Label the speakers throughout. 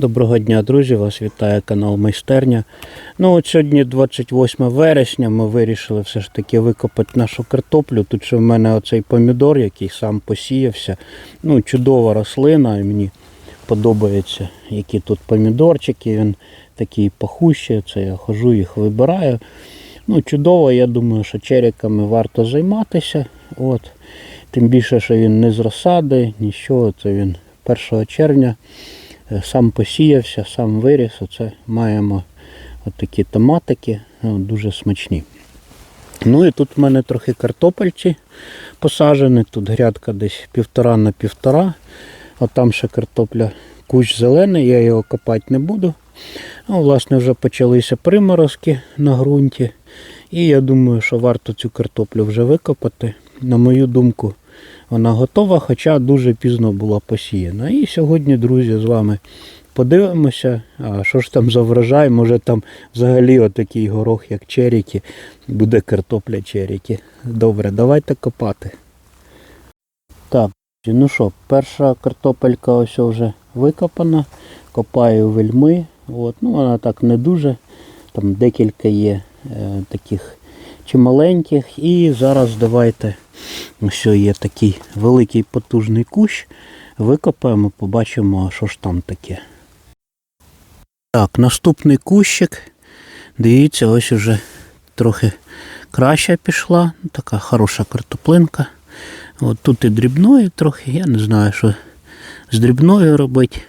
Speaker 1: Доброго дня, друзі! Вас вітає канал Майстерня. Ну от сьогодні 28 вересня. Ми вирішили все ж таки викопати нашу картоплю. Тут ще в мене оцей помідор, який сам посіявся. Ну, чудова рослина. Мені подобається, які тут помідорчики. Він такий пахущий. Це я хожу, їх вибираю. Ну, чудово, я думаю, що черіками варто займатися. От. Тим більше, що він не з розсади, нічого. Це він 1 червня. Е, Сам посіявся, сам виріс. Оце маємо от такі томатики, ну, дуже смачні. Ну і тут в мене трохи картопельці посаджені. Тут грядка десь півтора на півтора. От там ще картопля кущ зелений, я його копати не буду. Ну, власне, вже почалися приморозки на ґрунті. І я думаю, що варто цю картоплю вже викопати. На мою думку, вона готова, хоча дуже пізно була посіяна. І сьогодні, друзі, з вами подивимося, а що ж там за врожай, може там взагалі отакий горох, як черіки, буде картопля черіки. Добре, давайте копати. Так, ну що, перша картопелька ось вже викопана. Копаю вельми. От, ну вона так не дуже. Там декілька є е, таких чималеньких. І зараз давайте ось є такий великий потужний кущ. Викопаємо, побачимо, що ж там таке. Так, наступний кущик. Дивіться, ось уже трохи краща пішла. Така хороша картоплинка. От тут і дрібної трохи, я не знаю, що з дрібною робити.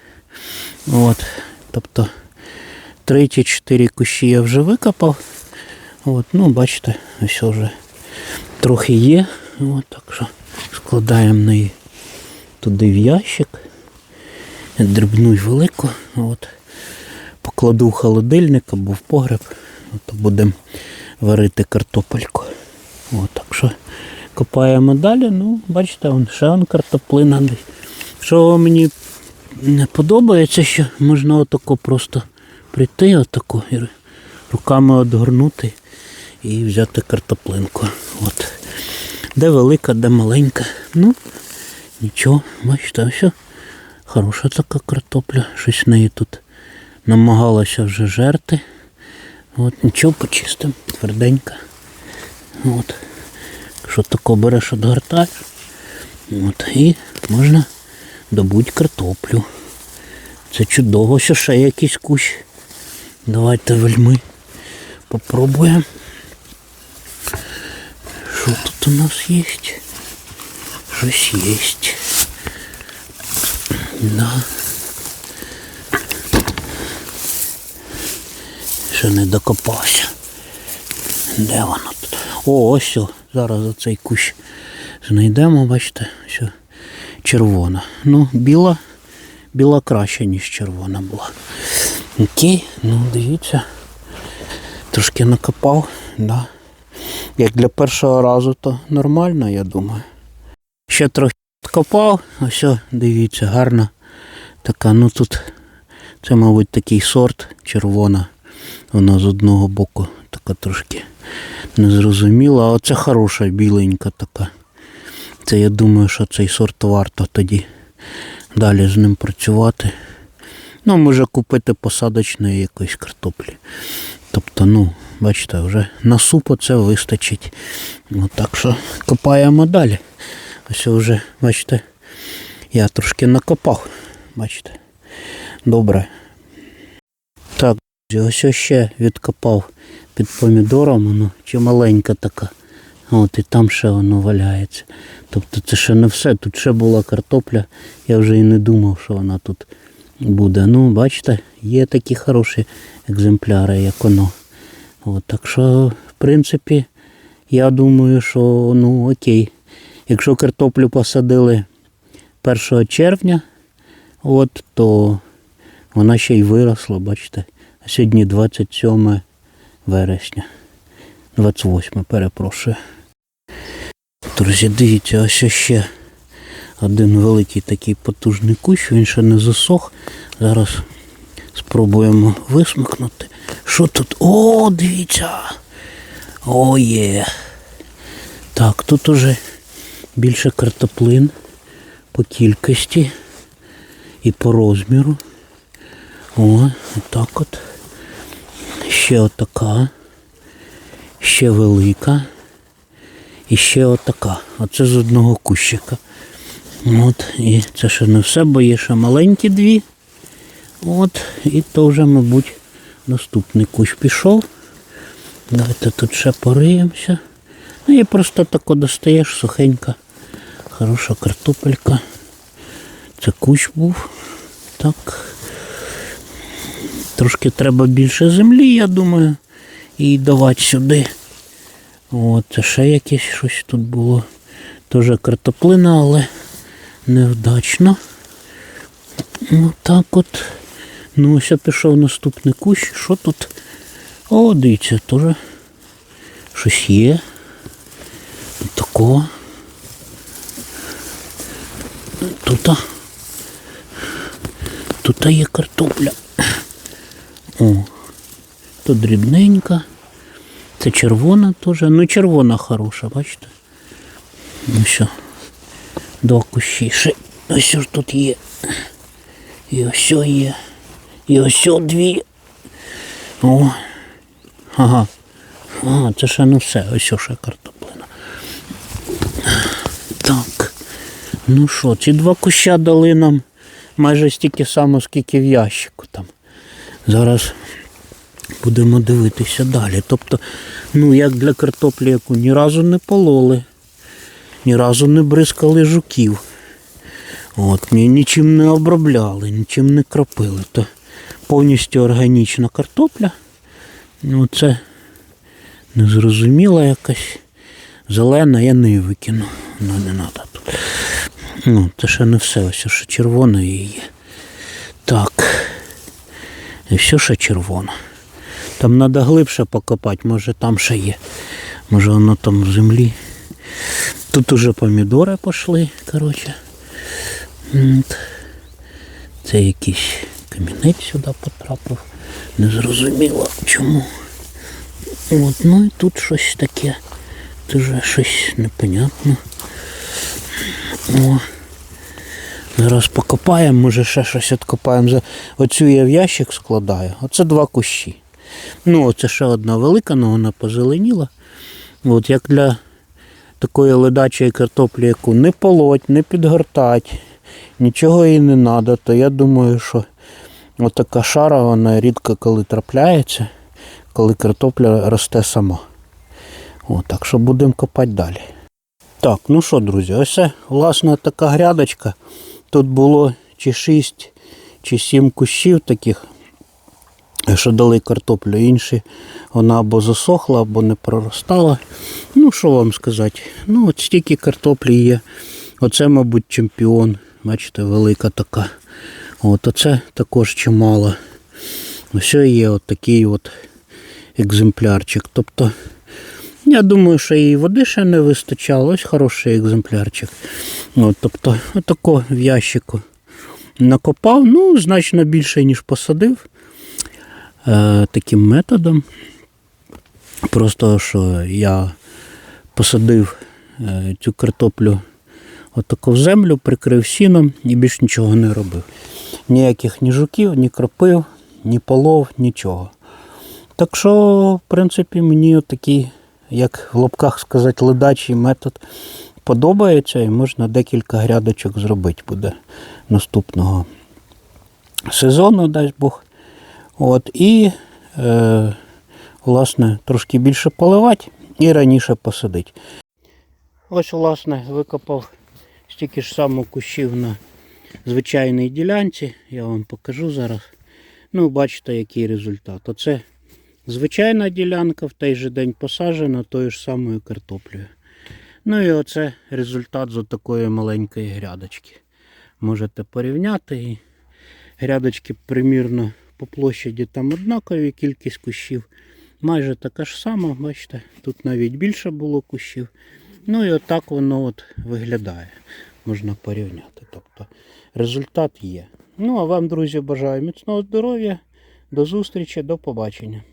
Speaker 1: От, тобто 3-4 кущі я вже викопав. От, ну, бачите, ось вже трохи є. От, так що складаємо неї туди в ящик. Дрібну й велику. От. Покладу в холодильник або в погреб. От, будемо варити картопельку. От, так що копаємо далі. Ну, бачите, вон, ще вон картоплина. Що мені не подобається, що можна отако просто прийти, отако руками одгорнути і взяти картоплинку. От. Де велика, де маленька. Ну, нічого, бачите, все. Хороша така картопля. Щось неї тут намагалася вже жерти. От, нічого почистимо, тверденька. От. Якщо тако береш, одгортаєш. От, і можна добути картоплю. Це чудово, що ще якийсь кущ. Давайте вельми попробуємо. Що тут у нас є? Щось є. Да. Ще не докопався. Де воно тут? О, ось о, зараз оцей кущ знайдемо, бачите, що червона. Ну, біла, біла краще, ніж червона була. Окей, ну дивіться. Трошки накопав, да. Як для першого разу, то нормально, я думаю. Ще трохи копав, ось, дивіться, гарна така, ну тут це, мабуть, такий сорт червона. Вона з одного боку така трошки незрозуміла, а оце хороша біленька така. Це я думаю, що цей сорт варто тоді далі з ним працювати. Ну, може купити посадочної якоїсь картоплі. Тобто, ну, бачите, вже на супу це вистачить. Ну, так що копаємо далі. Ось вже, бачите, я трошки накопав. Бачите. Добре. Так, ось ще відкопав під помідором, воно чималенька така. От і там ще воно валяється. Тобто це ще не все. Тут ще була картопля. Я вже і не думав, що вона тут буде. Ну, бачите, є такі хороші екземпляри, як воно. От, так що, в принципі, я думаю, що ну окей. Якщо картоплю посадили 1 червня, от, то вона ще й виросла, бачите. Сьогодні 27 вересня. 28, перепрошую. Друзі, дивіться, ось ще один великий такий потужний кущ, він ще не засох. Зараз спробуємо висмикнути. Що тут? О, дивіться! О, є! Так, тут уже більше картоплин по кількості і по розміру. О, отак от. Ще отака. Ще велика. І ще отака. Оце з одного кущика. От, і це ще не все, бо є ще маленькі дві. От, і то вже, мабуть, наступний кущ пішов. Давайте тут ще пориємося. Ну і просто тако достаєш сухенька. Хороша картопелька. Це кущ був. Так. Трошки треба більше землі, я думаю, і давати сюди. От, ще якесь щось тут було. Теж картоплина, але невдачно. Ну так от. Ну ось я пішов наступний кущ. Що тут? О, дивіться, теж щось є. Такого. Тут. Тут є картопля. О, тут дрібненька. Це червона теж. Ну червона хороша, бачите? Ну що, два кущі. Ще ось ж тут є. І ось є. І ось дві. О. Ага. А, це ще не все. Ось ще картоплина. Так. Ну що, ці два куща дали нам майже стільки само, скільки в ящику там. Зараз будемо дивитися далі. Тобто, ну як для картоплі, яку ні разу не пололи, ні разу не бризкали жуків. От, ні, нічим не обробляли, нічим не кропили. То повністю органічна картопля. Ну, це незрозуміла якась. Зелена я не викину. Ну не треба тут. Ну, це ще не все, ось ще червона є. Так. І все ще червона. Там треба глибше покопати, може там ще є. Може воно там в землі. Тут уже помідори пішли, коротше. Це якийсь камінець сюди потрапив. Незрозуміло чому. От, ну і тут щось таке. Дуже щось непонятне. О. Зараз покопаємо, може ще щось відкопаємо. Оцю я в ящик складаю. Оце два кущі. Ну, оце ще одна велика, але вона позеленіла. От як для такої ледачої картоплі, яку не полоть, не підгортать, нічого їй не треба, то я думаю, що отака шара, вона рідко коли трапляється, коли картопля росте сама. О, так що будемо копати далі. Так, ну що, друзі, ось це, власне, така грядочка. Тут було чи 6, чи 7 кущів таких, що дали картоплю. Інші вона або засохла, або не проростала. Ну, що вам сказати? Ну, от стільки картоплі є. Оце, мабуть, чемпіон. Бачите, велика така. От оце також чимало. Ось є от такий от екземплярчик. Тобто, я думаю, що їй води ще не вистачало. Ось хороший екземплярчик. От, тобто, отако в ящику накопав, ну, значно більше, ніж посадив. Е, таким методом. Просто що я посадив е, цю картоплю отако в землю, прикрив сіном і більш нічого не робив. Ніяких ні жуків, ні кропив, ні полов, нічого. Так що, в принципі, мені отакий, як в лапках сказати, ледачий метод подобається і можна декілька грядочок зробити буде наступного сезону, дасть Бог. От, і, е, власне, трошки більше поливати і раніше посадити. Ось, власне, викопав стільки ж само кущів на звичайній ділянці. Я вам покажу зараз. Ну, бачите, який результат. Оце звичайна ділянка в той же день посаджена тою ж самою картоплею. Ну і оце результат з такої маленької грядочки. Можете порівняти. І грядочки примірно по площаді там однакові кількість кущів. Майже така ж сама, бачите, тут навіть більше було кущів. Ну і отак воно от виглядає. Можна порівняти. Тобто результат є. Ну а вам, друзі, бажаю міцного здоров'я. До зустрічі, до побачення.